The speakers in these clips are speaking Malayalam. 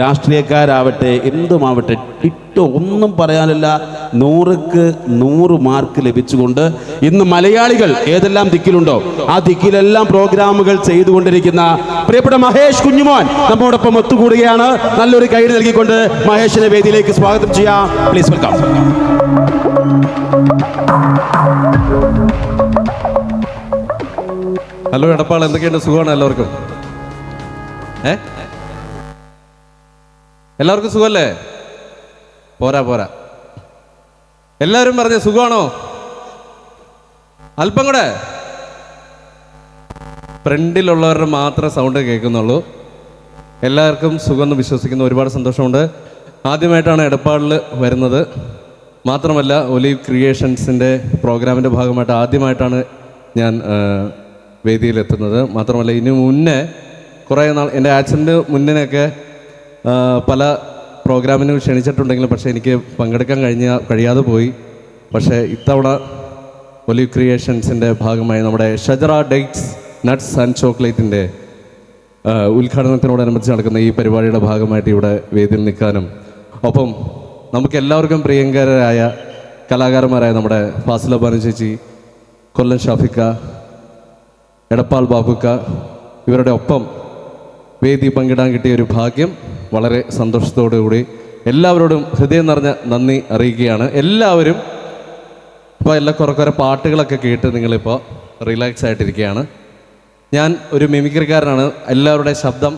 രാഷ്ട്രീയക്കാരാവട്ടെ എന്തുമാവട്ടെ ഇട്ട് ഒന്നും പറയാനില്ല. നൂറുക്ക് നൂറ് മാർക്ക് ലഭിച്ചുകൊണ്ട് ഇന്ന് മലയാളികൾ ഏതെല്ലാം ദിക്കിലുണ്ടോ ആ ദിക്കിലെല്ലാം പ്രോഗ്രാമുകൾ ചെയ്തുകൊണ്ടിരിക്കുന്ന പ്രിയപ്പെട്ട മഹേഷ് കുഞ്ഞുമോൻ നമ്മോടൊപ്പം ഒത്തുകൂടുകയാണ്. നല്ലൊരു കൈഡ് നൽകിക്കൊണ്ട് മഹേഷിനെ വേദിയിലേക്ക് സ്വാഗതം ചെയ്യാം. Please welcome hello Edappal. എന്തൊക്കെയുണ്ട്? സുഖമാണ് എല്ലാവർക്കും? ഏ? എല്ലാവർക്കും സുഖമല്ലേ? പോരാ പോരാ. എല്ലാവരും പറഞ്ഞ സുഖമാണോ? അല്പം കൂടെ. ഫ്രണ്ടിലുള്ളവരുടെ മാത്രം സൗണ്ട് കേൾക്കുന്നുള്ളൂ. എല്ലാവർക്കും സുഖമെന്ന് വിശ്വസിക്കുന്ന ഒരുപാട് സന്തോഷമുണ്ട്. ആദ്യമായിട്ടാണ് എടപ്പാളിൽ വരുന്നത്. മാത്രമല്ല ഒലീവ് ക്രിയേഷൻസിന്റെ പ്രോഗ്രാമിന്റെ ഭാഗമായിട്ട് ആദ്യമായിട്ടാണ് ഞാൻ വേദിയിലെത്തുന്നത്. മാത്രമല്ല ഇനി മുന്നേ കുറേ നാൾ എന്റെ ആക്സിഡന്റ് മുന്നിനൊക്കെ ആ, പല പ്രോഗ്രാമിനും ക്ഷണിച്ചിട്ടുണ്ടെങ്കിലും പക്ഷേ എനിക്ക് പങ്കെടുക്കാൻ കഴിഞ്ഞ കഴിയാതെ പോയി. പക്ഷേ ഇത്തവണ ഒലി ക്രിയേഷൻസിന്റെ ഭാഗമായി നമ്മുടെ ഷജറ ഡേറ്റ്സ് നട്ട്സ് ആൻഡ് ചോക്ലേറ്റിന്റെ ഉദ്ഘാടനത്തിനോടനുബന്ധിച്ച് നടക്കുന്ന ഈ പരിപാടിയുടെ ഭാഗമായിട്ട് ഇവിടെ വേദിയിൽ നിൽക്കാനും. ഒപ്പം നമുക്ക് എല്ലാവർക്കും പ്രിയങ്കരായ കലാകാരന്മാരായ നമ്മുടെ ഫാസില ബാനു ചേച്ചി കൊല്ലം ഷാഫിക്ക എടപ്പാൾ ബാബുക്ക ഇവരുടെ ഒപ്പം വേദി പങ്കിടാൻ കിട്ടിയ ഒരു ഭാഗ്യം. വളരെ സന്തോഷത്തോടുകൂടി എല്ലാവരോടും ഹൃദയം നിറഞ്ഞ നന്ദി അറിയിക്കുകയാണ്. എല്ലാവരും ഇപ്പോൾ എല്ലാ കുറേ കുറേ പാട്ടുകളൊക്കെ കേട്ട് നിങ്ങളിപ്പോൾ റിലാക്സ് ആയിട്ടിരിക്കുകയാണ്. ഞാൻ ഒരു മിമിക്രിക്കാരനാണ് എല്ലാവരുടെ ശബ്ദം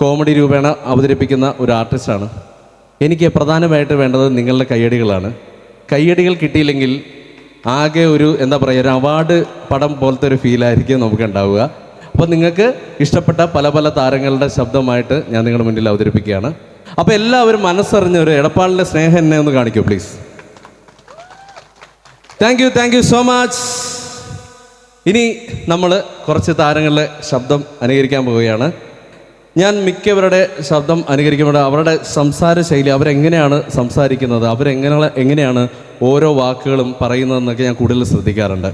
കോമഡി രൂപേണ അവതരിപ്പിക്കുന്ന ഒരു ആർട്ടിസ്റ്റാണ് എനിക്ക് പ്രധാനമായിട്ട് വേണ്ടത് നിങ്ങളുടെ കയ്യടികളാണ്. കയ്യടികൾ കിട്ടിയില്ലെങ്കിൽ ആകെ ഒരു എന്താ പറയുക ഒരു അവാർഡ് പടം പോലത്തെ ഒരു ഫീലായിരിക്കും നമുക്ക് ഉണ്ടാവുക അപ്പോൾ നിങ്ങൾക്ക് ഇഷ്ടപ്പെട്ട പല പല താരങ്ങളുടെ ശബ്ദമായിട്ട് ഞാൻ നിങ്ങളുടെ മുന്നിൽ അവതരിപ്പിക്കുകയാണ്. അപ്പോൾ എല്ലാവരും മനസ്സറിഞ്ഞ ഒരു എടപ്പാളിന്റെ സ്നേഹം എന്നെ ഒന്ന് കാണിക്കൂ please thank you thank you so much ഇനി നമ്മൾ കുറച്ച് താരങ്ങളുടെ ശബ്ദം അനുകരിക്കാൻ പോവുകയാണ്. ഞാൻ മിക്കവരുടെ ശബ്ദം അനുകരിക്കുമ്പോൾ അവരുടെ സംസാര ശൈലി അവരെങ്ങനെയാണ് സംസാരിക്കുന്നത് അവരെങ്ങനെ എങ്ങനെയാണ് ഓരോ വാക്കുകളും പറയുന്നതെന്നൊക്കെ ഞാൻ കൂടുതൽ ശ്രദ്ധിക്കാറുണ്ട്.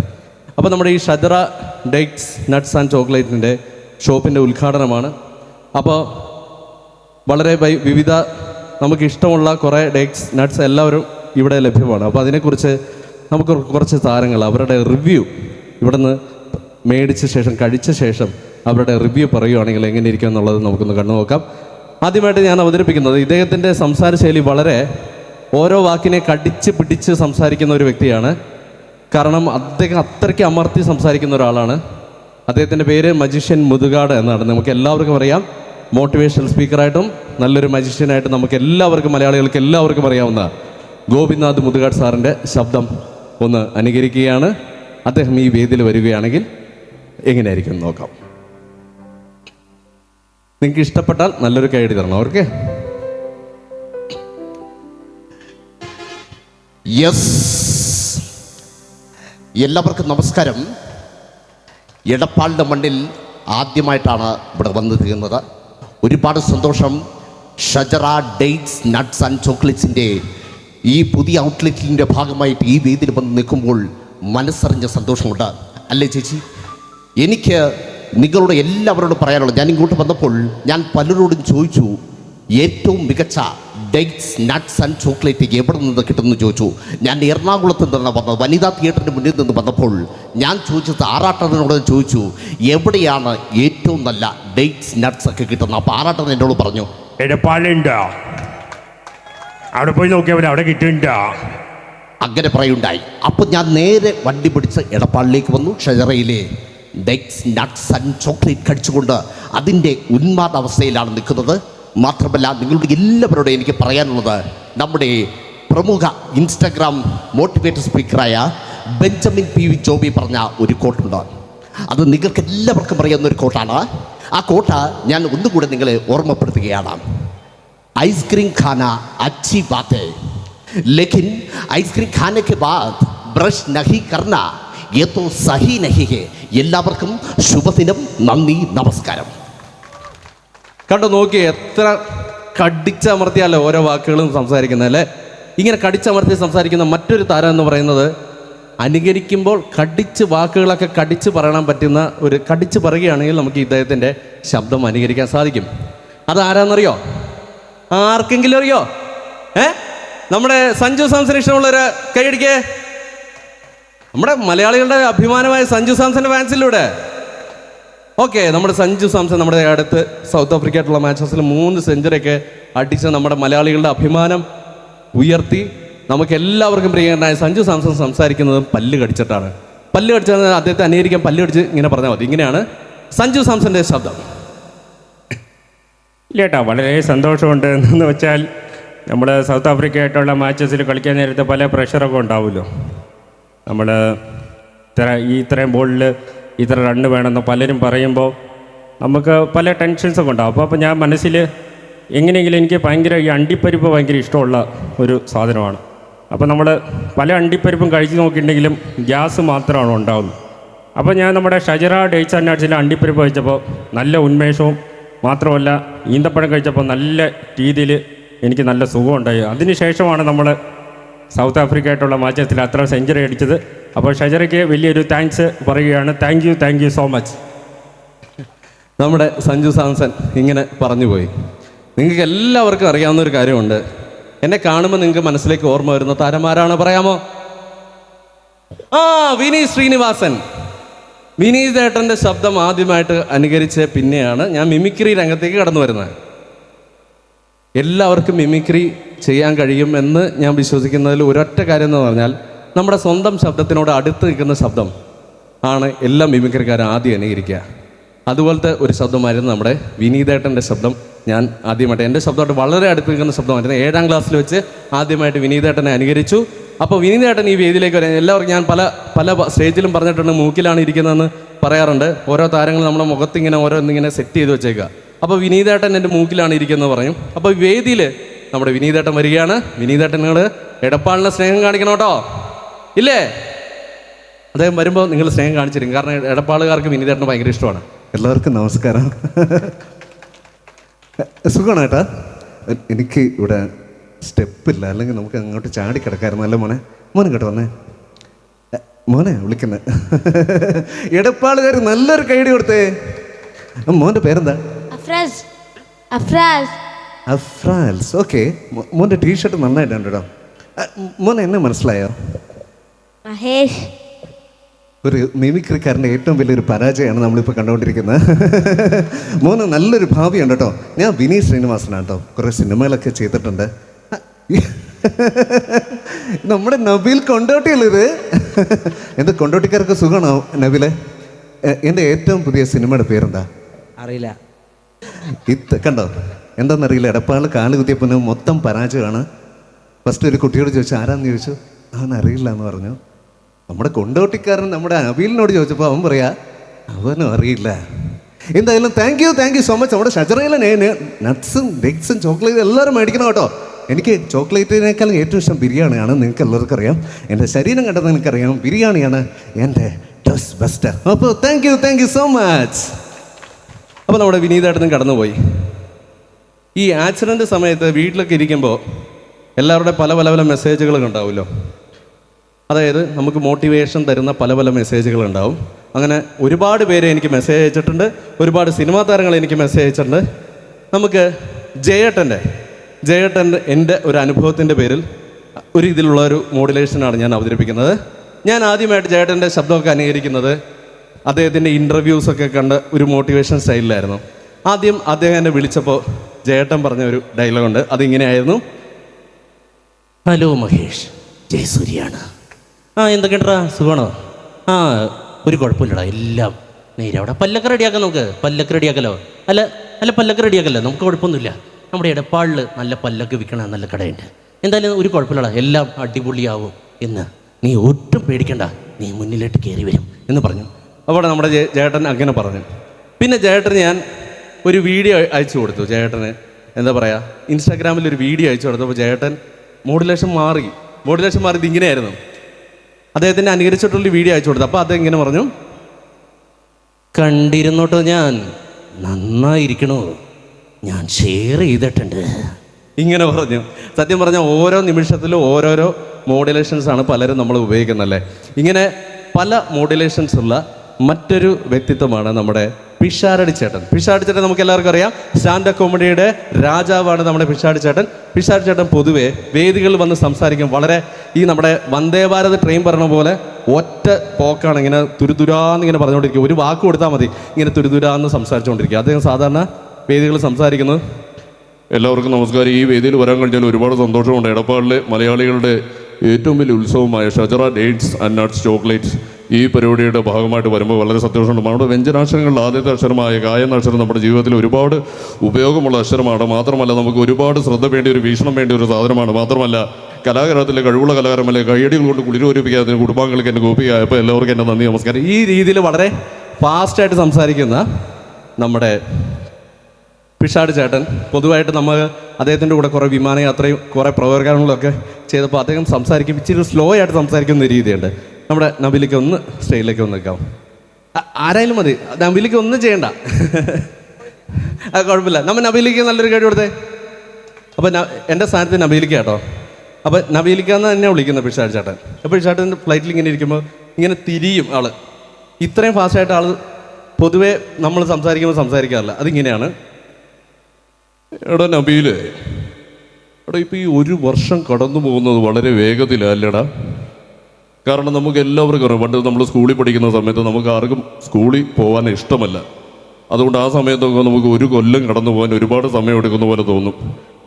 അപ്പോൾ നമ്മുടെ ഈ ഷദ്ര ഡേറ്റ്സ് നട്ട്സ് ആൻഡ് ചോക്ലേറ്റിന്റെ ഷോപ്പിന്റെ ഉദ്ഘാടനമാണ്. അപ്പോൾ വളരെ വിവിധ നമുക്ക് ഇഷ്ടമുള്ള കുറേ ഡേറ്റ്സ് നട്ട്സ് എല്ലാവരും ഇവിടെ ലഭ്യമാണ്. അപ്പോൾ അതിനെക്കുറിച്ച് നമുക്ക് കുറച്ച് താരങ്ങൾ അവരുടെ റിവ്യൂ ഇവിടുന്ന് മേടിച്ച ശേഷം കഴിച്ച ശേഷം അവരുടെ റിവ്യൂ പറയുവാണെങ്കിൽ എങ്ങനെ ഇരിക്കും എന്നുള്ളത് നമുക്കൊന്ന് കണ്ടു നോക്കാം. ആദ്യമായിട്ട് ഞാൻ അവതരിപ്പിക്കുന്നത് ഇദ്ദേഹത്തിന്റെ സംസാര ശൈലി വളരെ ഓരോ വാക്കിനെ കടിച്ച് പിടിച്ച് സംസാരിക്കുന്ന ഒരു വ്യക്തിയാണ്. കാരണം അദ്ദേഹം അത്രയ്ക്ക് അമർത്തി സംസാരിക്കുന്ന ഒരാളാണ്. അദ്ദേഹത്തിന്റെ പേര് മജിഷ്യൻ മുതുകാട് എന്നാണ്. നമുക്ക് എല്ലാവർക്കും അറിയാം. മോട്ടിവേഷണൽ സ്പീക്കറായിട്ടും നല്ലൊരു മജിഷ്യനായിട്ടും നമുക്ക് എല്ലാവർക്കും മലയാളികൾക്ക് എല്ലാവർക്കും അറിയാവുന്ന ഗോപിനാഥ് മുതുകാട് സാറിന്റെ ശബ്ദം ഒന്ന് അനുകരിക്കുകയാണ്. അദ്ദേഹം ഈ വേദിയിൽ വരികയാണെങ്കിൽ എങ്ങനെയായിരിക്കും നോക്കാം. നിങ്ങൾക്ക് ഇഷ്ടപ്പെട്ടാൽ നല്ലൊരു കൈഡി തരണം അവർക്ക് യെസ് എല്ലാവർക്കും നമസ്കാരം. എടപ്പാളിന്റെ മണ്ണിൽ ആദ്യമായിട്ടാണ് ഇവിടെ വന്നു തീരുന്നത് ഒരുപാട് സന്തോഷം. ഷജറ ഡേറ്റ്സ് നട്ട്സ് ആൻഡ് ചോക്ലേറ്റ്സിന്റെ ഈ പുതിയ ഔട്ട്ലെറ്റിന്റെ ഭാഗമായിട്ട് ഈ വേദിയിൽ വന്ന് നിൽക്കുമ്പോൾ മനസ്സറിഞ്ഞ സന്തോഷമുണ്ട്. അല്ലേ ചേച്ചി? എനിക്ക് നിങ്ങളോട് എല്ലാവരോടും പറയാനുള്ളത് ഞാൻ ഇങ്ങോട്ട് വന്നപ്പോൾ ഞാൻ പലരോടും ചോദിച്ചു ഏറ്റവും മികച്ച ഡേറ്റ്സ് നട്ട്സ് ആൻഡ് ചോക്ലേറ്റ് എവിടെ നിന്ന് കിട്ടുമെന്ന് ചോദിച്ചു. ഞാൻ എറണാകുളത്ത് നിന്നാണ് വന്നത്. വനിതാ തിയേറ്ററിന് മുന്നിൽ നിന്ന് വന്നപ്പോൾ ഞാൻ ചോദിച്ചത് ആറാട്ടനോട് ചോദിച്ചു. എവിടെയാണ് ഏറ്റവും നല്ല ഡേറ്റ്സ് നട്ട്സ് ഒക്കെ കിട്ടുന്നത്? അപ്പോൾ ആറാട്ടൻ എന്നോട് പറഞ്ഞു എടപ്പാളുണ്ടോ അവിടെ പോയി നോക്കിയാൽ അവിടെ കിട്ടുന്നുണ്ട് അങ്ങനെ പറയുണ്ടായി. അപ്പോൾ ഞാൻ നേരെ വണ്ടി പിടിച്ച് എടപ്പാളിലേക്ക് വന്നു ഷജറയിലെ ഡേറ്റ്സ് നട്ട്സ് ആൻഡ് ചോക്ലേറ്റ് കഴിച്ചുകൊണ്ട് അതിന്റെ ഉന്മാദാവസ്ഥയിലാണ് നിൽക്കുന്നത്. മാത്രമല്ല നിങ്ങളുടെ എല്ലാവരോടും എനിക്ക് പറയാനുള്ളത് നമ്മുടെ പ്രമുഖ ഇൻസ്റ്റഗ്രാം മോട്ടിവേറ്റർ സ്പീക്കറായ ബെഞ്ചമിൻ പി വി ജോബി പറഞ്ഞ ഒരു കോട്ടുണ്ട് അത് നിങ്ങൾക്ക് എല്ലാവർക്കും പറയുന്ന ഒരു കോട്ടാണ് ആ കോട്ട ഞാൻ ഒന്നുകൂടെ നിങ്ങളെ ഓർമ്മപ്പെടുത്തുകയാണ്. ഐസ്ക്രീം ഖാന അച്ചി ബാത്തേ ലേക്കിൻ ഐസ്ക്രീം ഖാനയ്ക്ക് ബാദ് ബ്രഷ് നഹി കർണ ഏതോ സഹി നഹി ഹെ എല്ലാവർക്കും ശുഭദിനം നന്ദി നമസ്കാരം. കണ്ടോ നോക്കി എത്ര കടിച്ചമർത്തിയാലേ ഓരോ വാക്കുകളും സംസാരിക്കുന്നത് അല്ലേ? ഇങ്ങനെ കടിച്ചമർത്തി സംസാരിക്കുന്ന മറ്റൊരു താരം എന്ന് പറയുന്നത് അനുകരിക്കുമ്പോൾ കടിച്ച് വാക്കുകളൊക്കെ കടിച്ച് പറയാൻ പറ്റുന്ന ഒരു കടിച്ച് പറയുകയാണെങ്കിൽ നമുക്ക് ഇദ്ദേഹത്തിന്റെ ശബ്ദം അനുകരിക്കാൻ സാധിക്കും. അതാരാന്നറിയോ? ആർക്കെങ്കിലും അറിയോ? ഏ? നമ്മുടെ സഞ്ജു സാംസൺ ഇഷ്ടമുള്ളവര് കൈയടിക്കേ. നമ്മുടെ മലയാളികളുടെ അഭിമാനമായ സഞ്ജു സാംസന്റെ ഫാൻസിലൂടെ ഓക്കെ നമ്മുടെ സഞ്ജു സാംസൺ നമ്മുടെ അടുത്ത് സൗത്ത് ആഫ്രിക്കയായിട്ടുള്ള മാച്ചസിൽ മൂന്ന് സെഞ്ചുറിയൊക്കെ അടിച്ച് നമ്മുടെ മലയാളികളുടെ അഭിമാനം ഉയർത്തി നമുക്ക് എല്ലാവർക്കും പ്രിയങ്കരനായ സഞ്ജു സാംസൺ സംസാരിക്കുന്നത് പല്ല് കടിച്ചിട്ടാണ്. പല്ല് കടിച്ചാൽ അദ്ദേഹത്തെ അനുകരിക്കാൻ പല്ല് കടിച്ച് ഇങ്ങനെ പറഞ്ഞാൽ മതി. ഇങ്ങനെയാണ് സഞ്ജു സാംസന്റെ ശബ്ദം. ഇല്ലേട്ടാ വളരെ സന്തോഷമുണ്ട്. എന്ന് വെച്ചാൽ നമ്മൾ സൗത്ത് ആഫ്രിക്കയായിട്ടുള്ള മാച്ചസിൽ കളിക്കാൻ നേരത്തെ പല പ്രഷറൊക്കെ ഉണ്ടാവുമല്ലോ. നമ്മൾ ഇത്ര ഈ ഇത്രയും ബോളിൽ ഇത്ര രണ്ട് വേണമെന്ന് പലരും പറയുമ്പോൾ നമുക്ക് പല ടെൻഷൻസൊക്കെ ഉണ്ടാവും. അപ്പോൾ അപ്പോൾ ഞാൻ മനസ്സിൽ എങ്ങനെയെങ്കിലും എനിക്ക് ഭയങ്കര ഈ അണ്ടിപ്പരിപ്പ് ഭയങ്കര ഇഷ്ടമുള്ള ഒരു സാധനമാണ്. അപ്പോൾ നമ്മൾ പല അണ്ടിപ്പരിപ്പും കഴിച്ച് നോക്കിയിട്ടുണ്ടെങ്കിലും ഗ്യാസ് മാത്രമാണ് ഉണ്ടാകുന്നത് അപ്പോൾ ഞാൻ നമ്മുടെ ഷജറ ഡേറ്റ്സ് ആൻഡ് നട്ട്സിലെ അണ്ടിപ്പരിപ്പ് കഴിച്ചപ്പോൾ നല്ല ഉന്മേഷവും മാത്രമല്ല ഈന്തപ്പഴം കഴിച്ചപ്പോൾ നല്ല രീതിയിൽ എനിക്ക് നല്ല സുഖമുണ്ടായി അതിനുശേഷമാണ് നമ്മൾ സൗത്ത് ആഫ്രിക്ക ആയിട്ടുള്ള മാച്ചത്തിൽ അത്ര സെഞ്ചുറി അടിച്ചത്. അപ്പോൾ ഷജറയ്ക്ക് വലിയൊരു താങ്ക്സ് പറയുകയാണ്. Thank you thank you so much നമ്മുടെ സഞ്ജു സാംസൺ ഇങ്ങനെ പറഞ്ഞു പോയി. നിങ്ങൾക്ക് എല്ലാവർക്കും അറിയാവുന്ന ഒരു കാര്യമുണ്ട്. എന്നെ കാണുമ്പോൾ നിങ്ങൾക്ക് മനസ്സിലേക്ക് ഓർമ്മ വരുന്ന താരമാരാണ് പറയാമോ? ആ വിനി ശ്രീനിവാസൻ. വിനീത് ഏട്ടന്റെ ശബ്ദം ആദ്യമായിട്ട് അനുകരിച്ച് പിന്നെയാണ് ഞാൻ മിമിക്രി രംഗത്തേക്ക് കടന്നു വരുന്നത്. എല്ലാവർക്കും മിമിക്രി ചെയ്യാൻ കഴിയും എന്ന് ഞാൻ വിശ്വസിക്കുന്നതിൽ ഒരൊറ്റ കാര്യം എന്ന് പറഞ്ഞാൽ നമ്മുടെ സ്വന്തം ശബ്ദത്തിനോട് അടുത്ത് നിൽക്കുന്ന ശബ്ദം ആണ് എല്ലാ മിമിക്രിക്കാരും ആദ്യം അനുകരിക്കുക അതുപോലത്തെ ഒരു ശബ്ദമായിരുന്നു നമ്മുടെ വിനീതേട്ടന്റെ ശബ്ദം. ഞാൻ ആദ്യമായിട്ട് എന്റെ ശബ്ദമായിട്ട് വളരെ അടുത്ത് നിൽക്കുന്ന ശബ്ദമായിരുന്നു. ഏഴാം ക്ലാസ്സിൽ വെച്ച് ആദ്യമായിട്ട് വിനീതേട്ടനെ അനുകരിച്ചു. അപ്പോൾ വിനീതേട്ടൻ ഈ വേദിയിലേക്ക് വരാൻ എല്ലാവർക്കും ഞാൻ പല പല സ്റ്റേജിലും പറഞ്ഞിട്ടുണ്ട് മൂക്കിലാണ് ഇരിക്കുന്നതെന്ന് പറയാറുണ്ട്. ഓരോ താരങ്ങൾ നമ്മുടെ മുഖത്തിങ്ങനെ ഓരോന്നിങ്ങനെ സെറ്റ് ചെയ്ത് വെച്ചേക്കുക. അപ്പോൾ വിനീതേട്ടൻ എന്റെ മൂക്കിലാണ് ഇരിക്കുന്നത് പറയും. അപ്പോൾ വേദിയിൽ നമ്മുടെ വിനീതേട്ടൻ വരികയാണ്. വിനീതേട്ടനോട് എടപ്പാളിനെ സ്നേഹം കാണിക്കണം കേട്ടോ. ഇല്ലേ? അദ്ദേഹം വരുമ്പോൾ നിങ്ങൾ സ്നേഹം കാണിച്ചിരിക്കും. കാരണം എടപ്പാളുകാർക്ക് വിനീതേട്ടന് ഭയങ്കര ഇഷ്ടമാണ്. എല്ലാവർക്കും നമസ്കാരം. സുഖമാണ് ഏട്ടാ? എനിക്ക് ഇവിടെ സ്റ്റെപ്പില്ല. അല്ലെങ്കിൽ നമുക്ക് അങ്ങോട്ട് ചാടി കിടക്കായിരുന്നു അല്ലേ മോനെ? മോനെ കേട്ടോ വന്നേ. മോനെ വിളിക്കുന്നത് എടപ്പാളുകാർ നല്ലൊരു കൈഡി കൊടുത്തേ. മോന്റെ പേരെന്താ? അഫ്രാസ്. അഫ്രാസ്. അഫ്രാൽസ് ഓക്കെ. മോന്റെ ടീഷർട്ട് നന്നായിട്ടുണ്ട് കേട്ടോ. മോനെ എന്നെ മനസ്സിലായോ? മഹേഷ്. ഒരു മിമിക്രിക്കാരന്റെ ഏറ്റവും വലിയൊരു പരാജയമാണ് നമ്മളിപ്പോൾ കണ്ടുകൊണ്ടിരിക്കുന്നത്. മോന് നല്ലൊരു ഭാവിയുണ്ട് കേട്ടോ. ഞാൻ വിനീത് ശ്രീനിവാസനാണ് കേട്ടോ. കുറേ സിനിമകളൊക്കെ ചെയ്തിട്ടുണ്ട്. നമ്മുടെ നബീൽ കൊണ്ടോട്ടിയല്ലേ ഇത്? എന്താ കൊണ്ടോട്ടിക്കാർക്ക് സുഖമാണോ നബീലെ? എന്റെ ഏറ്റവും പുതിയ സിനിമയുടെ പേരെന്താ? അറിയില്ല. ഇത് കണ്ടോ? എന്താണെന്നറിയില്ല. എടപ്പാൾ കാൽ കുത്തിയപ്പോൾ മൊത്തം പരാജയമാണ്. ഫസ്റ്റ് ഒരു കുട്ടിയോട് ചോദിച്ചു ആരാന്ന് ചോദിച്ചു? അവൻ അറിയില്ല എന്ന് പറഞ്ഞു. നമ്മുടെ കൊണ്ടോട്ടിക്കാരൻ നമ്മുടെ അബീലിനോട് ചോദിച്ചപ്പോൾ അവൻ പറയാ അവനും അറിയില്ല. എന്തായാലും thank you thank you so much നമ്മുടെ ഷജറയിലെ നട്ട്സും ഡെഗ്സും ചോക്ലേറ്റ് എല്ലാവരും മേടിക്കണം കേട്ടോ. എനിക്ക് ചോക്ലേറ്റിനേക്കാളും ഏറ്റവും ഇഷ്ടം ബിരിയാണിയാണ് നിങ്ങൾക്ക് എല്ലാവർക്കും അറിയാം. എന്റെ ശരീരം കണ്ടത് നിനക്കറിയാം ബിരിയാണിയാണ് എന്റെ ഡ്രസ് ബെസ്റ്റ് അപ്പോൾ thank you thank you so much അപ്പോൾ നമ്മുടെ വിനീതായിട്ടും കടന്നുപോയി. ഈ ആക്സിഡന്റ് സമയത്ത് വീട്ടിലൊക്കെ ഇരിക്കുമ്പോൾ എല്ലാവരുടെ പല പല പല മെസ്സേജുകളൊക്കെ ഉണ്ടാവുമല്ലോ. അതായത് നമുക്ക് മോട്ടിവേഷൻ തരുന്ന പല പല മെസ്സേജുകൾ ഉണ്ടാവും. അങ്ങനെ ഒരുപാട് പേര് എനിക്ക് മെസ്സേജ് അയച്ചിട്ടുണ്ട്. ഒരുപാട് സിനിമാ താരങ്ങൾ എനിക്ക് മെസ്സേജ് അയച്ചിട്ടുണ്ട്. നമുക്ക് ജയേട്ടന്റെ ജയേട്ടൻ എന്റെ ഒരു അനുഭവത്തിന്റെ പേരിൽ ഒരു ഇതിലുള്ള ഒരു മോഡുലേഷനാണ് ഞാൻ അവതരിപ്പിക്കുന്നത്. ഞാൻ ആദ്യമായിട്ട് ജയേട്ടന്റെ ശബ്ദമൊക്കെ അനുകരിക്കുന്നത് അദ്ദേഹത്തിന്റെ ഇന്റർവ്യൂസൊക്കെ കണ്ട് ഒരു മോട്ടിവേഷൻ സ്റ്റൈലിലായിരുന്നു ആദ്യം അദ്ദേഹം എന്നെ വിളിച്ചപ്പോൾ ജയേട്ടൻ പറഞ്ഞ ഒരു ഡയലോഗുണ്ട് അതിങ്ങനെയായിരുന്നു. ഹലോ മഹേഷ് ജയസൂര്യാണ് ആ എന്തൊക്കെയാ സുഖമാണോ? ആ ഒരു കുഴപ്പമില്ലടാ. എല്ലാം നേരെ അവിടെ. പല്ലൊക്കെ റെഡിയാക്കാം നമുക്ക്. പല്ലൊക്കെ റെഡിയാക്കലോ? അല്ല അല്ല പല്ലൊക്കെ റെഡിയാക്കല്ലോ? നമുക്ക് കുഴപ്പമൊന്നുമില്ല. നമ്മുടെ ഇടപ്പാളിൽ നല്ല പല്ലൊക്കെ വിൽക്കണ നല്ല കടയുണ്ട്. എന്തായാലും ഒരു കുഴപ്പമില്ലടാ. എല്ലാം അടിപൊളിയാവും എന്ന്. നീ ഒട്ടും പേടിക്കണ്ട. നീ മുന്നിലോട്ട് കയറി വരും എന്ന് പറഞ്ഞു. അപ്പോൾ നമ്മുടെ ചേട്ടൻ അങ്ങനെ പറഞ്ഞു. പിന്നെ ചേട്ടന് ഞാൻ ഒരു വീഡിയോ അയച്ചു കൊടുത്തു. ചേട്ടന് എന്താ പറയുക ഇൻസ്റ്റാഗ്രാമിൽ ഒരു വീഡിയോ അയച്ചു കൊടുത്തപ്പോൾ ചേട്ടൻ മോഡുലേഷൻ മാറി. മോഡുലേഷൻ മാറിയത് ഇതിങ്ങനെയായിരുന്നു അദ്ദേഹത്തിന്റെ അനുകരിച്ചിട്ടുള്ള വീഡിയോ അയച്ചു കൊടുത്തു. അപ്പോൾ അദ്ദേഹം ഇങ്ങനെ പറഞ്ഞു കണ്ടിരുന്നോട്ടോ ഞാൻ നന്നായിരിക്കണോ? ഞാൻ ഷെയർ ചെയ്തിട്ടുണ്ട്. ഇങ്ങനെ പറഞ്ഞു. സത്യം പറഞ്ഞാൽ ഓരോ നിമിഷത്തിലും ഓരോരോ മോഡുലേഷൻസ് ആണ് പലരും നമ്മൾ ഉപയോഗിക്കുന്നത് അല്ലേ ഇങ്ങനെ പല മോഡുലേഷൻസ് ഉള്ള മറ്റൊരു വ്യക്തിത്വമാണ് നമ്മുടെ പിഷാരടി ചേട്ടൻ. പിഷാരടി ചേട്ടൻ നമുക്ക് എല്ലാവർക്കും അറിയാം. സ്റ്റാൻഡപ്പ് കോമഡിയുടെ രാജാവാണ് നമ്മുടെ പിഷാരടി ചേട്ടൻ. പിഷാരടി ചേട്ടൻ പൊതുവെ വേദികളിൽ വന്ന് സംസാരിക്കും. വളരെ ഈ നമ്മുടെ വന്ദേ ഭാരത് ട്രെയിൻ പറഞ്ഞ പോലെ ഒറ്റ പോക്കാണ് ഇങ്ങനെ തുരുതുരാന്ന് ഇങ്ങനെ പറഞ്ഞുകൊണ്ടിരിക്കുക. ഒരു വാക്ക് കൊടുത്താൽ മതി. ഇങ്ങനെ തുരുതുരാന്ന് സംസാരിച്ചുകൊണ്ടിരിക്കുക. അദ്ദേഹം സാധാരണ വേദികളിൽ സംസാരിക്കുന്നത് എല്ലാവർക്കും നമസ്കാരം. ഈ വേദിയിൽ വരാൻ കഴിഞ്ഞാൽ ഒരുപാട് സന്തോഷമുണ്ട്. എടപ്പാളിലെ മലയാളികളുടെ ഏറ്റവും വലിയ ഉത്സവമായ Shajara dates and nuts chocolates ഈ പരിപാടിയുടെ ഭാഗമായിട്ട് വരുമ്പോൾ വളരെ സന്തോഷമുണ്ട്. നമ്മുടെ വ്യഞ്ജനാക്ഷരങ്ങളുടെ ആദ്യത്തെ അക്ഷരമായ ഗായന അക്ഷരം നമ്മുടെ ജീവിതത്തിൽ ഒരുപാട് ഉപയോഗമുള്ള അക്ഷരമാണ്. മാത്രമല്ല നമുക്ക് ഒരുപാട് ശ്രദ്ധ വേണ്ടി ഒരു വീക്ഷണം വേണ്ടി ഒരു സാധനമാണ്. മാത്രമല്ല കലാകാരത്തിലെ കഴിവുള്ള കലാകാരമല്ലേ കൈയടികൾ കൊണ്ട് കുളിരൊരുപ്പിക്കുക അതിന് കുടുംബാംഗങ്ങൾക്ക് എന്റെ ഗോപിയായപ്പോൾ എല്ലാവർക്കും എന്റെ നന്ദി നമസ്കാരം. ഈ രീതിയിൽ വളരെ ഫാസ്റ്റായിട്ട് സംസാരിക്കുന്ന നമ്മുടെ പിഷാട് ചേട്ടൻ പൊതുവായിട്ട് നമ്മൾ അദ്ദേഹത്തിന്റെ കൂടെ കുറേ വിമാനയാത്രയും കുറേ പ്രവർത്തനങ്ങളൊക്കെ ചെയ്തപ്പോൾ അദ്ദേഹം സംസാരിക്കും ഇച്ചിരി സ്ലോ ആയിട്ട് സംസാരിക്കുന്ന രീതിയുണ്ട്. നമ്മുടെ നബിലേക്ക് ഒന്ന് സ്റ്റേജിലേക്ക് ഒന്ന് നിൽക്കാം. ആരായാലും മതി. നബിലേക്ക് ഒന്നും ചെയ്യണ്ട. ആ കുഴപ്പമില്ല. നമ്മൾ നബിലേക്ക് നല്ലൊരു കഴിവ് കൊടുത്തേ. അപ്പോൾ എന്റെ സ്ഥാനത്ത് നബിലിക്ക കേട്ടോ. അപ്പോൾ നബീലിക്ക എന്ന് തന്നെ വിളിക്കുന്നത് പിഷാട് ചേട്ടൻ. അപ്പോൾ പിഷാട്ടിന്റെ ഫ്ലൈറ്റിൽ ഇങ്ങനെ ഇരിക്കുമ്പോൾ ഇങ്ങനെ തിരിയും ആൾ. ഇത്രയും ഫാസ്റ്റായിട്ട് ആൾ പൊതുവേ നമ്മൾ സംസാരിക്കുമ്പോൾ സംസാരിക്കാറില്ല. അതിങ്ങനെയാണ്. എടാ നബീൽ എടാ ഇപ്പം ഈ ഒരു വർഷം കടന്നു പോകുന്നത് വളരെ വേഗത്തിലല്ലടാ കാരണം നമുക്ക് എല്ലാവർക്കും അറിയാം. പണ്ട് നമ്മൾ സ്കൂളിൽ പഠിക്കുന്ന സമയത്ത് നമുക്ക് ആർക്കും സ്കൂളിൽ പോകാൻ ഇഷ്ടമല്ല. അതുകൊണ്ട് ആ സമയത്തൊക്കെ നമുക്ക് ഒരു കൊല്ലം കടന്നു പോകാൻ ഒരുപാട് സമയം എടുക്കുന്ന പോലെ തോന്നും.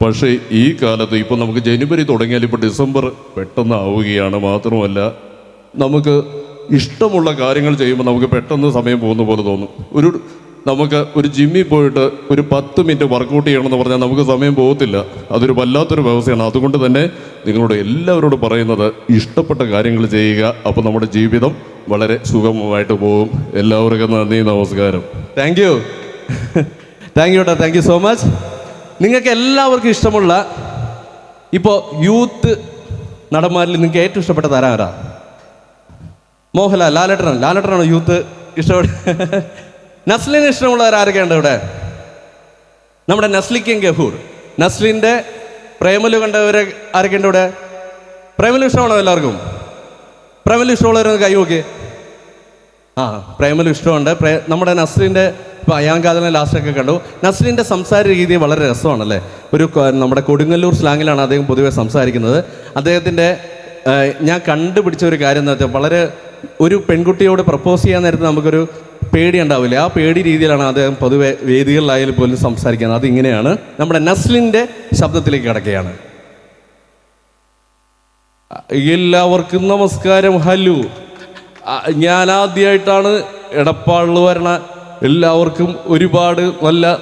പക്ഷേ ഈ കാലത്ത് ഇപ്പം നമുക്ക് ജനുവരി തുടങ്ങിയാൽ ഇപ്പോൾ ഡിസംബർ പെട്ടെന്ന് ആവുകയാണ്. മാത്രമല്ല നമുക്ക് ഇഷ്ടമുള്ള കാര്യങ്ങൾ ചെയ്യുമ്പോൾ നമുക്ക് പെട്ടെന്ന് സമയം പോകുന്ന പോലെ തോന്നും. ഒരു നമുക്ക് ഒരു ജിമ്മിൽ പോയിട്ട് ഒരു പത്ത് മിനിറ്റ് വർക്കൗട്ട് ചെയ്യണമെന്ന് പറഞ്ഞാൽ നമുക്ക് സമയം പോകത്തില്ല. അതൊരു വല്ലാത്തൊരു വ്യവസ്ഥയാണ്. അതുകൊണ്ട് തന്നെ നിങ്ങളോട് എല്ലാവരോടും പറയുന്നത് ഇഷ്ടപ്പെട്ട കാര്യങ്ങൾ ചെയ്യുക. അപ്പോൾ നമ്മുടെ ജീവിതം വളരെ സുഗമമായിട്ട് പോകും. എല്ലാവർക്കും നന്ദി നമസ്കാരം. Thank you thank you thank you so much നിങ്ങൾക്ക് എല്ലാവർക്കും ഇഷ്ടമുള്ള ഇപ്പോൾ യൂത്ത് നടന്മാരിൽ നിങ്ങൾക്ക് ഏറ്റവും ഇഷ്ടപ്പെട്ട താരം ആരാ? മോഹൻലാൽ ലാലേട്ടനാണ്. ലാലേട്ടനാണ് യൂത്ത് ഇഷ്ടപ്പെട്ട? നസ്ലിന് ഇഷ്ടമുള്ളവർ ആരൊക്കെയുണ്ട് ഇവിടെ? നമ്മുടെ നസ്ലിക്ക് ഗഫൂർ. നസ്ലിന്റെ പ്രേമലു കണ്ടവർ ആരൊക്കെയുണ്ട് ഇവിടെ? പ്രേമലു ഇഷ്ടമാണോ എല്ലാവർക്കും? പ്രേമലു ഇഷ്ടമുള്ളവരൊന്ന് കൈ നോക്കി. ആ പ്രേമലു ഇഷ്ടമുണ്ട്. പ്രേ നമ്മുടെ നസ്ലിന്റെ ഇപ്പോൾ അയാങ്കാതനെ ലാസ്റ്റൊക്കെ കണ്ടു. നസ്ലിന്റെ സംസാര രീതി വളരെ രസമാണല്ലേ? ഒരു നമ്മുടെ കൊടുങ്ങല്ലൂർ സ്ലാങ്ങിലാണ് അദ്ദേഹം പൊതുവെ സംസാരിക്കുന്നത്. അദ്ദേഹത്തിന്റെ ഞാൻ കണ്ടുപിടിച്ച ഒരു കാര്യം എന്ന് വെച്ചാൽ വളരെ ഒരു പെൺകുട്ടിയോട് പ്രപ്പോസ് ചെയ്യാൻ നേരത്തെ നമുക്കൊരു പേടി ഉണ്ടാവില്ല ആ പേടി രീതിയിലാണ് അദ്ദേഹം പൊതുവെ വേദികളിലായാലും പോലും സംസാരിക്കുന്നത്. അതിങ്ങനെയാണ് നമ്മുടെ നസ്ലിന്റെ ശബ്ദത്തിലേക്ക് കിടക്കുകയാണ്. എല്ലാവർക്കും നമസ്കാരം ഹലു. ഞാൻ ആദ്യമായിട്ടാണ് എടപ്പാളിൽ വരണ. എല്ലാവർക്കും ഒരുപാട് നല്ല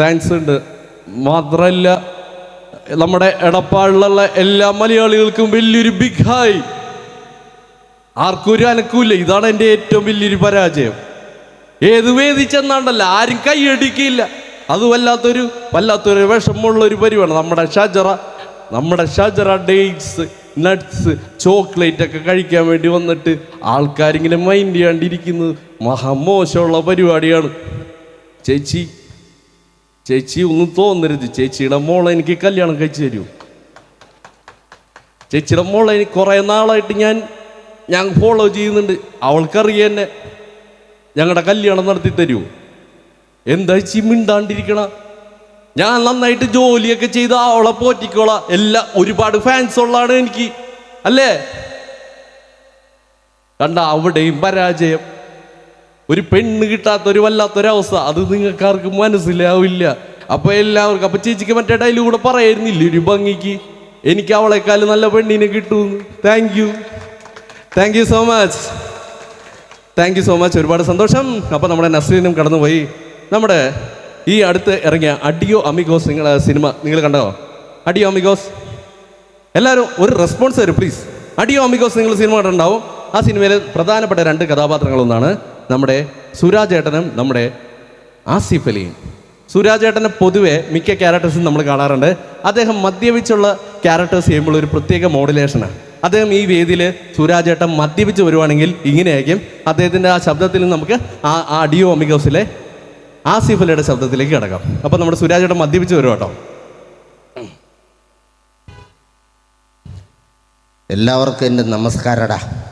താങ്ക്സ് ഉണ്ട്. മാത്രമല്ല നമ്മുടെ എടപ്പാളിലുള്ള എല്ലാ മലയാളികൾക്കും വലിയൊരു ബിഗ് ഹായ് ആർക്കും ഒരു അനക്കൂല്ല. ഇതാണ് എന്റെ ഏറ്റവും വലിയൊരു പരാജയം. ഏത് വേദി ചെന്നാണ്ടല്ല? ആരും കൈയടിക്കില്ല അത് വല്ലാത്തൊരു വല്ലാത്തൊരു വിഷമമുള്ള ഒരു പരിപാടി. നമ്മുടെ ഷജറ നമ്മുടെ ഷജറ ഡേറ്റ്സ് നട്ട്സ് ചോക്ലേറ്റ് ഒക്കെ കഴിക്കാൻ വേണ്ടി വന്നിട്ട് ആൾക്കാരിങ്ങനെ മൈൻഡ് ചെയ്യാണ്ടിരിക്കുന്നത് മഹാമോശമുള്ള പരിപാടിയാണ്. ചേച്ചി ചേച്ചി ഒന്നും തോന്നരുത്. ചേച്ചിയുടെ മോളെ എനിക്ക് കല്യാണം കഴിച്ചു തരൂ. ചേച്ചിയുടെ മോളെ എനിക്ക് കുറേ നാളായിട്ട് ഞാൻ ഞാൻ ഫോളോ ചെയ്യുന്നുണ്ട്. അവൾക്കറിയാം എന്നെ. ഞങ്ങളുടെ കല്യാണം നടത്തി തരൂ. എന്താ ചി മിണ്ടാണ്ടിരിക്കണ? ഞാൻ നന്നായിട്ട് ജോലിയൊക്കെ ചെയ്ത് അവളെ പോറ്റിക്കോള. എല്ലാ ഒരുപാട് ഫാൻസ് ഉള്ളതാണ് എനിക്ക്. അല്ലേ? കണ്ട അവിടെയും പരാജയം. ഒരു പെണ്ണ് കിട്ടാത്ത ഒരു വല്ലാത്തൊരവസ്ഥ. അത് നിങ്ങൾക്കാർക്ക് മനസ്സിലാവില്ല. അപ്പൊ എല്ലാവർക്കും അപ്പൊ ചേച്ചിക്ക് മറ്റേ ഡയലോഗ് കൂടെ പറയായിരുന്നില്ല? ഒരു ഭംഗിക്ക്. എനിക്ക് അവളെക്കാളും നല്ല പെണ്ണിനെ കിട്ടുമെന്ന്. Thank you thank you so much thank you so much ഒരുപാട് സന്തോഷം. അപ്പോൾ നമ്മുടെ നസ്രീനും കടന്നുപോയി. നമ്മുടെ ഈ അടുത്ത് ഇറങ്ങിയ അഡിയോ അമിഗോസ് നിങ്ങളെ സിനിമ നിങ്ങൾ കണ്ടോ? അഡിയോ അമിഗോസ്. എല്ലാവരും ഒരു റെസ്പോൺസ് തരും പ്ലീസ് അഡിയോ അമിഗോസ് നിങ്ങൾ സിനിമ കണ്ടിട്ടുണ്ടാവും. ആ സിനിമയിൽ പ്രധാനപ്പെട്ട രണ്ട് കഥാപാത്രങ്ങളൊന്നാണ് നമ്മുടെ സുരാജേട്ടനും നമ്മുടെ ആസിഫ് അലിയും. സുരാജേട്ടനെ പൊതുവെ മിക്ക ക്യാരക്ടേഴ്സും നമ്മൾ കാണാറുണ്ട്. അദ്ദേഹം മദ്യപിച്ചുള്ള ക്യാരക്ടേഴ്സ് ചെയ്യുമ്പോൾ ഒരു പ്രത്യേക മോഡുലേഷനാണ് അദ്ദേഹം ഈ വേദിയിൽ സുരാജേട്ടൻ മദ്യപിച്ച് വരുവാണെങ്കിൽ ഇങ്ങനെയായിരിക്കും. അദ്ദേഹത്തിന്റെ ആ ശബ്ദത്തിൽ നമുക്ക് ആ ആ ഡിയോ അമിഗോസിലെ ആസിഫ് ശബ്ദത്തിലേക്ക് കിടക്കാം. അപ്പം നമ്മുടെ സുരാജേട്ടൻ മദ്യപിച്ച് വരും കേട്ടോ. എല്ലാവർക്കും എന്റെ നമസ്കാരടാ.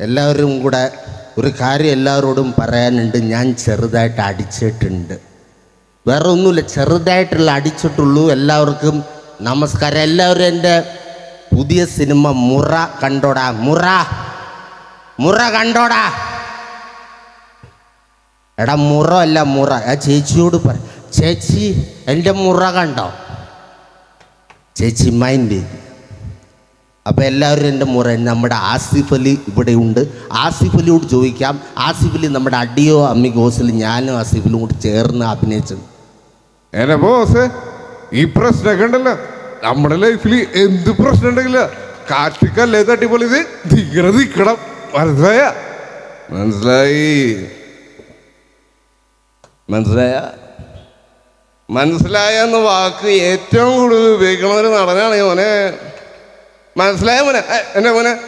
എല്ലാവരും കൂടെ ഒരു കാര്യം എല്ലാവരോടും പറയാനുണ്ട്. ഞാൻ ചെറുതായിട്ട് അടിച്ചിട്ടുണ്ട്. വേറെ ഒന്നുമില്ല ചെറുതായിട്ടുള്ള അടിച്ചിട്ടുള്ളൂ. എല്ലാവർക്കും നമസ്കാരം. എല്ലാവരും എന്റെ പുതിയ സിനിമ മുറ കണ്ടോടാ. മുറ. മുറ കണ്ടോടാ. എടാ മുറ അല്ല മുറ. ആ ചേച്ചിയോട് പറ. ചേച്ചി എന്റെ മുറ കണ്ടോ? ചേച്ചി മൈൻഡ് അപ്പോൾ എല്ലാവരും എന്റെ മുറ. നമ്മുടെ ആസിഫ് അലി ഇവിടെയുണ്ട് ആസിഫ് അലിയോട് ചോദിക്കാം. ആസിഫ് അലി നമ്മുടെ അടിയോ അമ്മിഗോസിൽ ഞാനും ആസിഫിലും കൂടി ചേർന്ന് അഭിനയിച്ചത്. ബോസ് ഈ പ്രശ്നമൊക്കെ ഉണ്ടല്ലോ നമ്മുടെ ലൈഫിൽ എന്ത് പ്രശ്നം ഉണ്ടെങ്കില കാറ്റിക്കല്ലേ തട്ടിപ്പോലെ ഇത്? തീരെ നിൽക്കണം മനസ്സിലായ? മനസ്സിലായി? മനസ്സിലായ? മനസ്സിലായ എന്ന വാക്ക് ഏറ്റവും കൂടുതൽ ഉപയോഗിക്കണ ഒരു നടനാണ് മോനെ. മനസ്സിലായ മോനെ? എന്നെ മോനെ.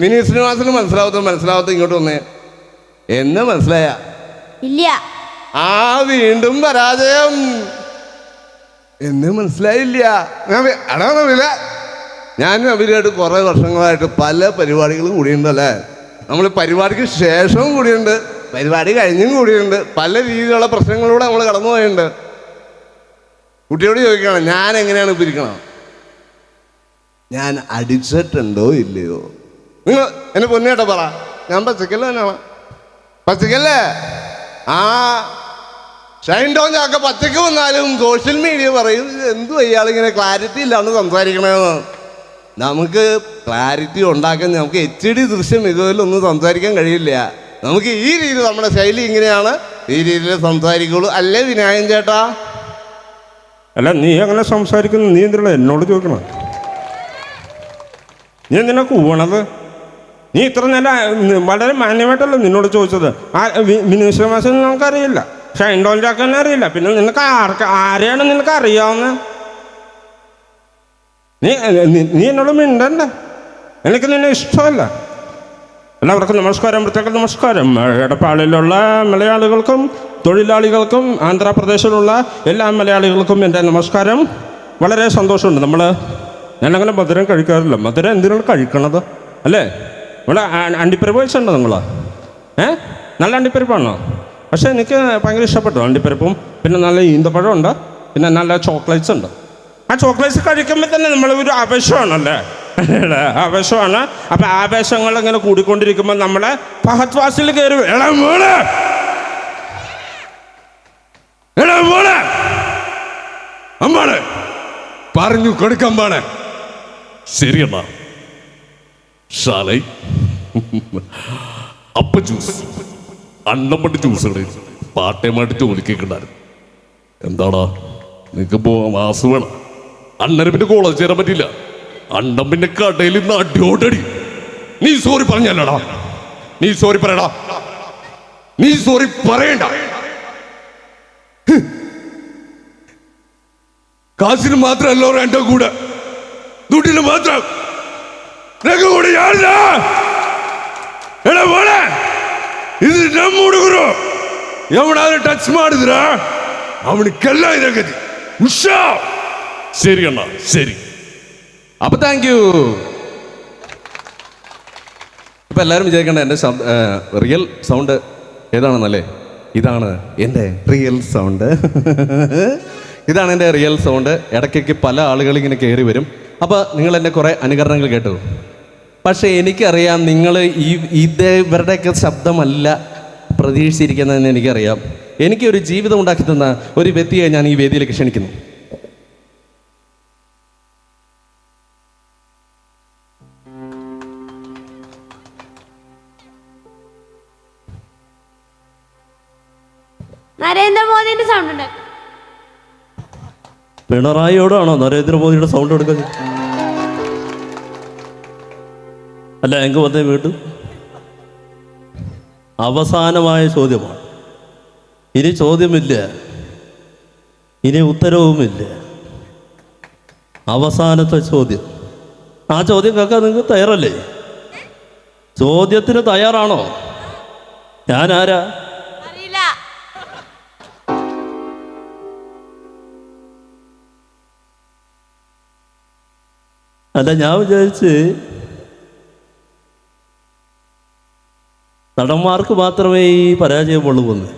മിനി ശ്രീനിവാസന് മനസ്സിലാവത്ത മനസ്സിലാവത്ത ഇങ്ങോട്ട് വന്നേ. എന്നെ മനസ്സിലായ? ഇല്ല. ആ വീണ്ടും പരാജയം. എന്നെ മനസ്സിലായില്ല. എടാ ഞാൻ അവരുമായിട്ട് കുറേ വർഷങ്ങളായിട്ട് പല പരിപാടികളും കൂടിയുണ്ടല്ലേ നമ്മൾ പരിപാടിക്ക് ശേഷവും കൂടിയുണ്ട് പരിപാടി കഴിഞ്ഞും കൂടിയുണ്ട് പല രീതിയിലുള്ള പ്രശ്നങ്ങളിലൂടെ നമ്മൾ കടന്നു പോയിട്ടുണ്ട്. കുട്ടിയോട് ചോദിക്കണം ഞാൻ എങ്ങനെയാണ് പിരിക്കണം ഞാൻ അടിച്ചിട്ടുണ്ടോ ഇല്ലയോ? നിങ്ങൾ എന്നെ പൊന്നേട്ടാ പറ. ഞാൻ പച്ചക്കല്ല തന്നെയാണ്. പച്ചക്കല്ലേ? ആ ഷൈൻ ടോൺ ചാക്ക പച്ചക്ക് വന്നാലും സോഷ്യൽ മീഡിയ പറയും "ഇത് എന്തു ഇയാളിങ്ങനെ ക്ലാരിറ്റി ഇല്ലാണ്ട് സംസാരിക്കണമെന്ന് നമുക്ക് ക്ലാരിറ്റി ഉണ്ടാക്കാൻ നമുക്ക് എച്ച് ഡി ദൃശ്യം മികവിലൊന്നും സംസാരിക്കാൻ കഴിയില്ല. നമുക്ക് ഈ രീതി നമ്മുടെ ശൈലി ഇങ്ങനെയാണ്. ഈ രീതിയിൽ സംസാരിക്കുള്ളൂ. അല്ലേ വിനായൻ ചേട്ടാ? അല്ല നീ അങ്ങനെ സംസാരിക്കുന്നു നീ എന്തിനാ എന്നോട് ചോദിക്കണം? നീ എന്തിനാ കൂവണത്? നീ ഇത്ര നല്ല വളരെ മാന്യമായിട്ടല്ല നിന്നോട് ചോദിച്ചത്? ആ മിനിസ്റ്റർ നമുക്കറിയില്ല. ഷൈൻ ഡോൺ ചാക്കനെ അറിയില്ല. പിന്നെ നിനക്ക് ആർക്ക് ആരെയാണ് നിനക്ക് അറിയാവുന്ന? നീ നീ- എന്നോട് മിണ്ടണ്ട? എനിക്ക് നിന്നെ ഇഷ്ടമല്ല. എല്ലാവർക്കും നമസ്കാരം പ്രത്യേക നമസ്കാരം. എടപ്പാളിലുള്ള മലയാളികൾക്കും തൊഴിലാളികൾക്കും ആന്ധ്രാപ്രദേശിലുള്ള എല്ലാ മലയാളികൾക്കും എന്റെ നമസ്കാരം. വളരെ സന്തോഷമുണ്ട്. നമ്മൾ ഞാനങ്ങനെ മധുരം കഴിക്കാറില്ല. മധുരം എന്തിനാണ് കഴിക്കണത്? അല്ലേ? ഇവിടെ അണ്ടിപ്പരിപ്പ് കഴിച്ചിട്ടുണ്ടോ നിങ്ങൾ ഏ? നല്ല അണ്ടിപ്പരിപ്പാണോ? പക്ഷേ എനിക്ക് ഭയങ്കര ഇഷ്ടപ്പെട്ടു. അണ്ടിപ്പരിപ്പും പിന്നെ നല്ല ഈന്തപ്പഴം ഉണ്ട് പിന്നെ നല്ല ചോക്ലേറ്റ്സ് ഉണ്ട്. ആ ചോക്ലേറ്റ്സ് കഴിക്കുമ്പോൾ തന്നെ നമ്മൾ ഒരു ആവേശമാണല്ലേ? ആവേശമാണ്. അപ്പം ആവേശങ്ങൾ ഇങ്ങനെ കൂടിക്കൊണ്ടിരിക്കുമ്പോൾ നമ്മളെ ഫഹത്വാസിൽ കയറി ഇളം വീണ് ഇളം വീണ് അമ്മാണ് പറഞ്ഞു കൊടുക്കമ്പാണ് ശരിയമ്മ. അപ്പ ജ്യൂസ് അണ്ണപ്പട്ട് ടൈം പാട്ടയമായിട്ട് ജോലിക്ക് എന്താടാ? നിനക്ക് പോവാൻ മാസം വേണം. അണ്ണനെ പിന്നെ കോളേജ് ചേരാൻ പറ്റില്ല അണ്ണൻ പിന്നെ കടയിൽ നിന്ന് അടിയോടടി നീ സോറി പറഞ്ഞല്ലടാ. നീ സോറി പറയടാ. നീ സോറി പറയണ്ട. കാശിന് മാത്രമല്ലോ എന്റെ കൂടെ. ദുഡിന് മാത്രം. കൂടെ എടാ മോളെ. ഇത് ನಮ್ಮ ಹುಡುಗರು ಎವನಾದ್ರೂ ಟಚ್ ಮಾಡಿದ್ರ ಅವನಿಗೆಲ್ಲ ಇದೆ ಗತಿ ಹುಷಾ ശരി അണ്ണ ശരി അപ്പൊ താങ്ക് യു ഇപ്പൊ എല്ലാവരും വിചാരിക്കണ്ട എൻ്റെ ശബ്ദ റിയൽ സൗണ്ട് ഏതാണെന്നല്ലേ ഇതാണ് എൻ്റെ റിയൽ സൗണ്ട് ഇതാണ് എൻ്റെ റിയൽ സൗണ്ട് ഇടയ്ക്കൊക്കെ പല ആളുകൾ ഇങ്ങനെ കയറി വരും അപ്പോൾ നിങ്ങൾ എൻ്റെ കുറേ അനുകരണങ്ങൾ കേട്ടു പക്ഷേ എനിക്കറിയാം നിങ്ങൾ ഈ ഇത് ഇവരുടെയൊക്കെ ശബ്ദമല്ല പ്രതീക്ഷിച്ചിരിക്കുന്നതെന്ന് എനിക്കറിയാം. എനിക്കൊരു ജീവിതം ഉണ്ടാക്കി തന്ന ഒരു വ്യക്തിയെ ഞാൻ ഈ വേദിയിലേക്ക് ക്ഷണിക്കുന്നു. നരേന്ദ്രമോദിന്റെ സൗണ്ട് ഉണ്ട്. പിണറായിയോടാണോ നരേന്ദ്രമോദിയുടെ സൗണ്ട് എടുക്കുന്നത്? അല്ല എങ്ക വന്നേ വീണ്ടും? അവസാനമായ ചോദ്യമാണ്. ഇനി ചോദ്യമില്ല. ഇനി ഉത്തരവുമില്ല. അവസാനത്തെ ചോദ്യം. ആ ചോദ്യം കേൾക്കാൻ നിങ്ങൾക്ക് തയ്യാറല്ലേ? ചോദ്യത്തിന് തയ്യാറാണോ? ഞാൻ ആരാ? അല്ല ഞാൻ വിചാരിച്ച് നടന്മാർക്ക് മാത്രമേ ഈ പരാജയമുള്ളൂ എന്ന്.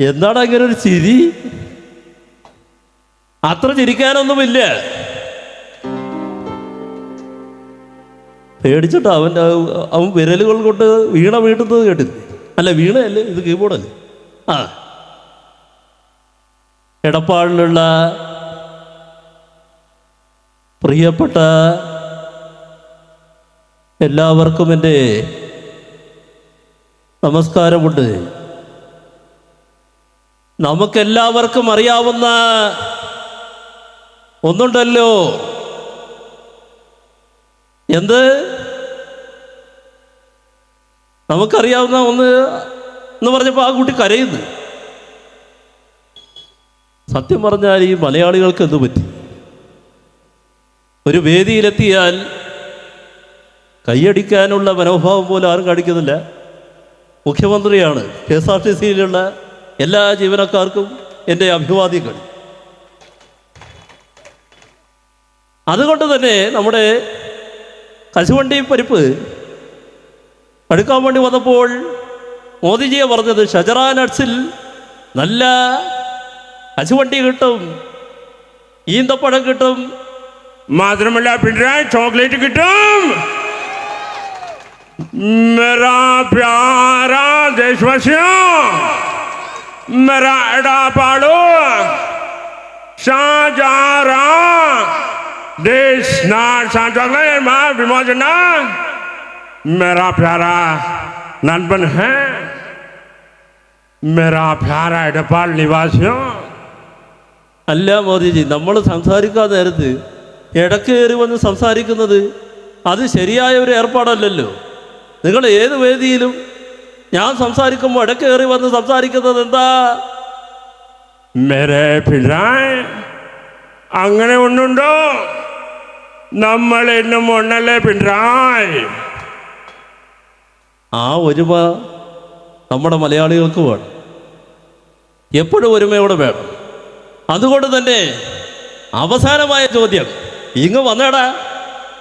എന്താണ് അങ്ങനെ ഒരു ചിരി? അത്ര ചിരിക്കാനൊന്നുമില്ല. പേടിച്ചിട്ട് അവന്റെ അവൻ വിരലുകൾ കൊണ്ട് വീണ വീട്ടുന്നത് കേട്ടില്ലേ? അല്ല വീണയല്ലേ? ഇത് കീബോർഡല്ലേ? ആ. എടപ്പാളിലുള്ള പ്രിയപ്പെട്ട എല്ലാവർക്കും എന്റെ നമസ്കാരമുണ്ട്. നമുക്കെല്ലാവർക്കും അറിയാവുന്ന ഒന്നുണ്ടല്ലോ. എന്ത്? നമുക്കറിയാവുന്ന ഒന്ന് എന്ന് പറഞ്ഞപ്പോൾ ആ കുട്ടി കരയുന്നു. സത്യം പറഞ്ഞാൽ ഈ മലയാളികൾക്ക് എന്ത് പറ്റി? ഒരു വേദിയിലെത്തിയാൽ കൈയടിക്കാനുള്ള മനോഭാവം പോലും ആരും കാണിക്കുന്നില്ല. മുഖ്യമന്ത്രിയാണ് കെ എസ് ആർ ടി സിയിലുള്ള എല്ലാ ജീവനക്കാർക്കും എന്റെ അഭിവാദ്യങ്ങൾ. അതുകൊണ്ട് തന്നെ നമ്മുടെ കശുവണ്ടി പരിപ്പ് എടുക്കാൻ വേണ്ടി വന്നപ്പോൾ മോദിജിയെ പറഞ്ഞത് ഷജറ നട്സിൽ നല്ല കശുവണ്ടി കിട്ടും ഈന്തപ്പഴം കിട്ടും. മാത്രമല്ല പിണറായി ചോക്ലേറ്റ് കിട്ടും. मेरा प्यारा देशवासियों मेरा एडा पाड़ो शाहजहां देश नाट सांचले मां विमोचना मेरा प्यारा ननपन है मेरा प्यारा एडपाल निवासियों അല്ല മോദിജി നമ്മൾ സംസാരിക്കാൻ നേരത്ത് ഇടയ്ക്ക് കയറി വന്ന് സംസാരിക്കുന്നത് അത് ശരിയായ ഒരു ഏർപ്പാടല്ലല്ലോ നിങ്ങൾ ഏത് വേദിയിലും ഞാൻ സംസാരിക്കുമ്പോൾ ഇടയ്ക്ക് കയറി വന്ന് സംസാരിക്കുന്നത് എന്താ? മേരെ അങ്ങനെ ഒന്നുണ്ടോ? നമ്മൾ എന്നും ഒന്നല്ലേ പിണറായി ആ ഒരുമ നമ്മുടെ മലയാളികൾക്ക് വേണം. എപ്പോഴും ഒരുമയോടെ വേണം. അതുകൊണ്ട് തന്നെ അവസാനമായ ചോദ്യം. ഇങ്ങ് വന്നേടാ.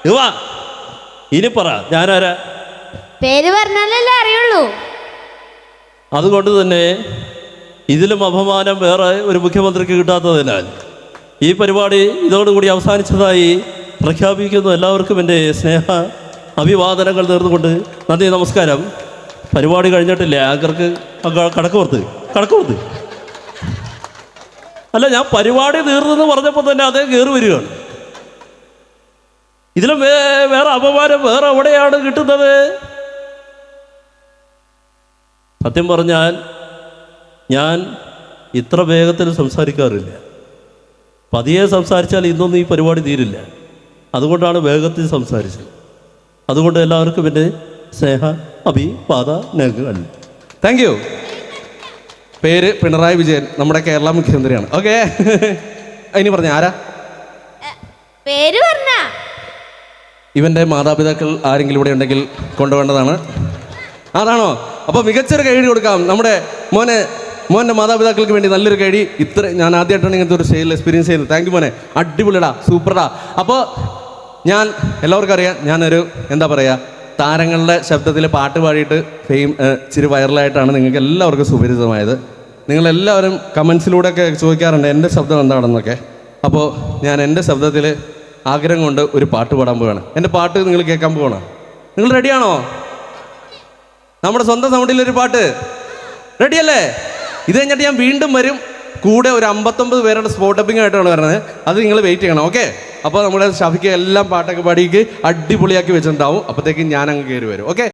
ഇവാ ഇനി പറ. ഞാനാരാ? പേര് പറഞ്ഞാലല്ലേ അറിയുള്ളൂ. അതുകൊണ്ട് തന്നെ ഇതിലും അപമാനം വേറെ ഒരു മുഖ്യമന്ത്രിക്ക് കിട്ടാത്തതിനാൽ ഈ പരിപാടി ഇതോടുകൂടി അവസാനിച്ചതായി പ്രഖ്യാപിക്കുന്നു എല്ലാവർക്കും എന്റെ സ്നേഹ അഭിവാദനങ്ങൾ നേർന്നുകൊണ്ട് നന്ദി നമസ്കാരം. പരിപാടി കഴിഞ്ഞിട്ടില്ല. ആങ്കർക്ക് കടക്ക് പുറത്ത് കടക്ക് പുറത്ത് അല്ല ഞാൻ പരിപാടി തീർന്നെന്ന് പറഞ്ഞപ്പോൾ തന്നെ അതേ കയറി വരികയാണ്. ഇതിലും വേറെ അപമാനം വേറെ എവിടെയാണ് കിട്ടുന്നത്? സത്യം പറഞ്ഞാൽ ഞാൻ ഇത്ര വേഗത്തിൽ സംസാരിക്കാറില്ല. പതിയെ സംസാരിച്ചാൽ ഇന്നൊന്നും ഈ പരിപാടി തീരില്ല. അതുകൊണ്ടാണ് വേഗത്തിൽ സംസാരിച്ചത്. അതുകൊണ്ട് എല്ലാവർക്കും എന്റെ സ്നേഹ അഭി അഭിവാദനങ്ങൾ താങ്ക് യു പേര് പിണറായി വിജയൻ നമ്മുടെ കേരള മുഖ്യമന്ത്രിയാണ്. ഓക്കെ ഇനി പറഞ്ഞ ആരാ? പേര് പറഞ്ഞ? ഇവന്റെ മാതാപിതാക്കൾ ആരെങ്കിലും ഇവിടെ ഉണ്ടെങ്കിൽ കൊണ്ടുപോകേണ്ടതാണ്. അതാണോ? അപ്പോൾ മികച്ചൊരു കൈഡി കൊടുക്കാം. നമ്മുടെ മോനെ മോന്റെ മാതാപിതാക്കൾക്ക് വേണ്ടി നല്ലൊരു കൈഡി ഇത്ര ഞാൻ ആദ്യമായിട്ടാണ് ഇങ്ങനത്തെ ഒരു സ്റ്റേജിൽ എക്സ്പീരിയൻസ് ചെയ്യുന്നത്. താങ്ക് യു മോനെ. അടിപൊളിടാ സൂപ്പർടാ അപ്പോൾ ഞാൻ എല്ലാവർക്കും അറിയാം ഞാനൊരു എന്താ പറയുക താരങ്ങളുടെ ശബ്ദത്തിൽ പാട്ട് പാടിയിട്ട് ഫെയിം ഇച്ചിരി വൈറലായിട്ടാണ് നിങ്ങൾക്ക് എല്ലാവർക്കും സുപരിചിതമായത്. നിങ്ങളെല്ലാവരും കമൻസിലൂടെയൊക്കെ ചോദിക്കാറുണ്ട് എന്റെ ശബ്ദം എന്താണെന്നൊക്കെ? അപ്പോൾ ഞാൻ എന്റെ ശബ്ദത്തിൽ ആഗ്രഹം കൊണ്ട് ഒരു പാട്ട് പാടാൻ പോവുകയാണ് എന്റെ പാട്ട് നിങ്ങൾ കേൾക്കാൻ പോവുകയാണ് നിങ്ങൾ റെഡിയാണോ നമ്മുടെ സ്വന്തം സൗണ്ടിൽ ഒരു പാട്ട്. റെഡിയല്ലേ ഇത് കഴിഞ്ഞിട്ട് ഞാൻ വീണ്ടും വരും. കൂടെ ഒരു അമ്പത്തൊമ്പത് പേരുടെ സ്പോട്ട് ടപ്പിംഗ് ആയിട്ടാണ് വരുന്നത്. അത് നിങ്ങൾ വെയിറ്റ് ചെയ്യണം ഓക്കെ അപ്പോൾ നമ്മുടെ ഷഫിക്ക് എല്ലാം പാട്ടൊക്കെ പാടിക്ക് അടിപൊളിയാക്കി വെച്ചിട്ടുണ്ടാവും. അപ്പോഴത്തേക്കും ഞാൻ അങ്ങ് കയറി വരും ഓക്കെ